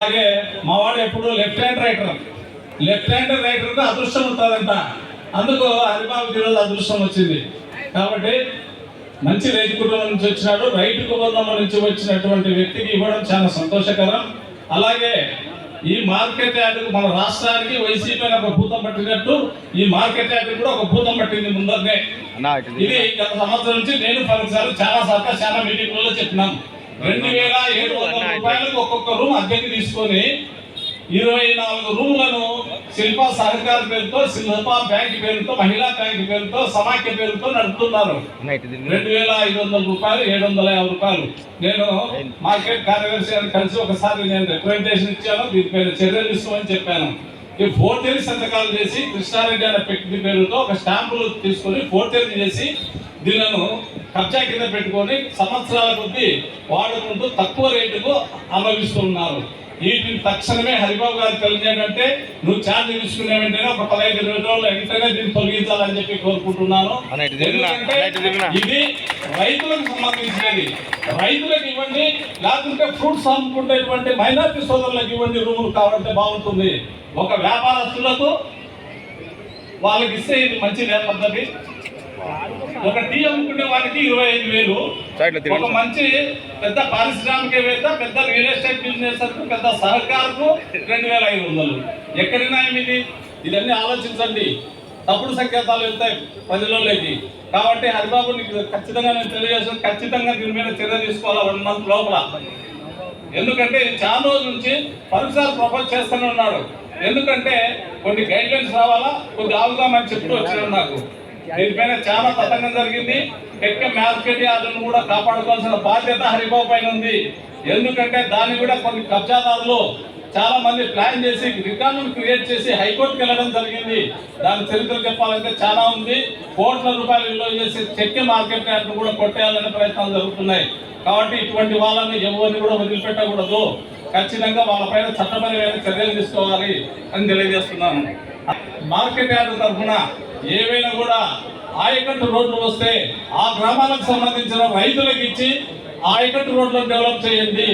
అలాగే మా వాడు ఎప్పుడు left hand writer left hand writer అదృష్టం ఉంటుందంట. అందుకు హరిబాబుకి ఈరోజు అదృష్టం వచ్చింది. కాబట్టి మంచి రైతు కుటుంబం నుంచి వచ్చినాడు. రైతు కుటుంబం నుంచి వచ్చినటువంటి వ్యక్తికి ఇవ్వడం చాలా సంతోషకరం. అలాగే ఈ మార్కెట్ యార్డ్ మన రాష్ట్రానికి వైసీపీ ఒక భూతం పట్టినట్టు ఈ మార్కెట్ యార్డ్ కూడా ఒక భూతం పట్టింది ముందరనే. ఇది గత సంవత్సరం నుంచి నేను పలుసార్లు చాలా సార్లు చాలా మీటింగ్లలో చెప్పినాను రెండు వేల ఏడు వందల రూపాయలకు ఒక్కొక్క రూమ్ అద్దెకి తీసుకొని ఇరవై నాలుగు రూములను శిల్ప సహకార పేరుతో శిల్ప బ్యాంక్ పేరుతో మహిళా బ్యాంక్ పేరుతో సమాఖ్య పేరుతో నడుపుతున్నారు. రెండు వేల ఐదు వందల రూపాయలు ఏడు వందల యాభై రూపాయలు. నేను మార్కెట్ కార్యదర్శి గారిని కలిసి ఒకసారి నేను రిప్రజెంటేషన్ ఇచ్చాను. దీనిపైన చర్యలు ఇస్తామని చెప్పాను. ఈ ఫోర్తేరి సంతకాలు చేసి కృష్ణారెడ్డి అనే వ్యక్తి పేరుతో ఒక స్టాంపులు తీసుకొని ఫోర్తేరి చేసి దీనిలను కబ్జా కింద పెట్టుకొని సంవత్సరాల కొద్దీ వాడుకుంటూ తక్కువ రేటుకు అమలుస్తున్నారు. వీటిని తక్షణమే హరిబాబు గారు తెలియజేయడంటే నువ్వు ఛార్జ్ తీసుకునే వెంటనే ఒక పదహైదు ఇరవై రోజులు వెంటనే దీన్ని తొలగించాలని చెప్పి కోరుకుంటున్నాను. ఇది రైతులకు సంబంధించినది. రైతులకు ఇవ్వండి లేకుంటే ఫ్రూట్స్ అమ్ముకునేటువంటి మైనార్టీ సోదరులకు ఇవ్వండి రూములు కావాలంటే బాగుంటుంది. ఒక వ్యాపారస్తులకు వాళ్ళకి ఇస్తే ఇది మంచి పద్ధతి? ఒక టీ అమ్ముకునే వారికి ఇరవై ఐదు వేలు. ఒక మంచి పెద్ద పారిశ్రామికవేత్త పెద్ద రియల్ ఎస్టేట్ బిజినెస్ పెద్ద సహకారకు రెండు వేల ఐదు వందలు. ఎక్కడినా ఇది ఇదన్నీ ఆలోచించండి. తప్పుడు సంకేతాలు వెళ్తాయి ప్రజలలోకి. కాబట్టి హరిబాబు నీకు ఖచ్చితంగా నేను తెలియజేస్తాను ఖచ్చితంగా దీని మీద చర్య తీసుకోవాలి వన్ మంత్ లోపల? ఎందుకంటే చాలా రోజుల నుంచి పలుసార్లు ప్రపోజ్ చేస్తూనే ఉన్నాడు ఎందుకంటే కొన్ని గైడ్ లైన్స్ రావాలా? కొద్ది ఆగుదామని చెప్తూ వచ్చాడు నాకు. దీనిపైన చాలా తతంగం జరిగింది. ఎక్క మార్కెట్ యార్డును కూడా కాపాడుకోవాల్సిన బాధ్యత హరిబాబు పైన ఉంది. ఎందుకంటే దాన్ని కూడా కొన్ని కబ్జాదారులు చాలా మంది ప్లాన్ చేసి రికార్డును క్రియేట్ చేసి హైకోర్టుకి వెళ్ళడం జరిగింది. దాని చరిత్ర చెప్పాలంటే చాలా ఉంది. కోట్ల రూపాయలు విలువ చేసి చెక్కి మార్కెట్ యార్డు కూడా కొట్టేయాలనే ప్రయత్నాలు జరుగుతున్నాయి. కాబట్టి ఇటువంటి వాళ్ళని ఎవరిని కూడా వదిలిపెట్టకూడదు. ఖచ్చితంగా వాళ్ళపైన చట్టపరమైన చర్యలు తీసుకోవాలి అని తెలియజేస్తున్నాను. మార్కెట్ యార్డు తరఫున ఏవైనా కూడా ఆయకట్టు రోడ్లు వస్తే ఆ గ్రామాలకు సంబంధించిన రైతులకు ఇచ్చి ఆయకట్టు రోడ్లను డెవలప్ చేయండి.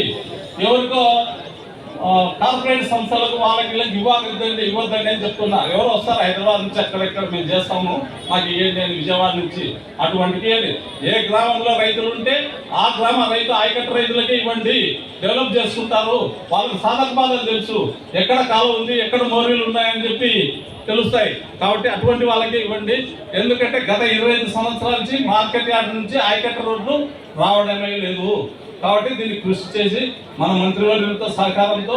ఎవరికో కార్పొరేట్ సంస్థలకు వాళ్ళకి వీళ్ళకి ఇవ్వద్దండి ఇవ్వద్దండి అని చెప్తున్నా ఎవరు వస్తారు? హైదరాబాద్ నుంచి అక్కడెక్కడ మేము చేస్తాము. మాకు ఇవ్వండి విజయవాడ నుంచి అటువంటికి ఏ గ్రామంలో రైతులు ఉంటే ఆ గ్రామ రైతు ఆయకట్టు రైతులకే ఇవ్వండి. డెవలప్ చేసుకుంటారు. వాళ్ళకి సాధక బాధలు తెలుసు. ఎక్కడ కాలువ ఉంది ఎక్కడ మోరీలు ఉన్నాయని చెప్పి తెలుస్తాయి. కాబట్టి అటువంటి వాళ్ళకే ఇవ్వండి. ఎందుకంటే గత ఇరవై ఐదు సంవత్సరాల నుంచి మార్కెట్ యార్డ్ నుంచి ఆయకట్ట రోడ్లు రావడమే లేదు. కాబట్టి దీన్ని కృషి చేసి మన మంత్రివర్యులతో సహకారంతో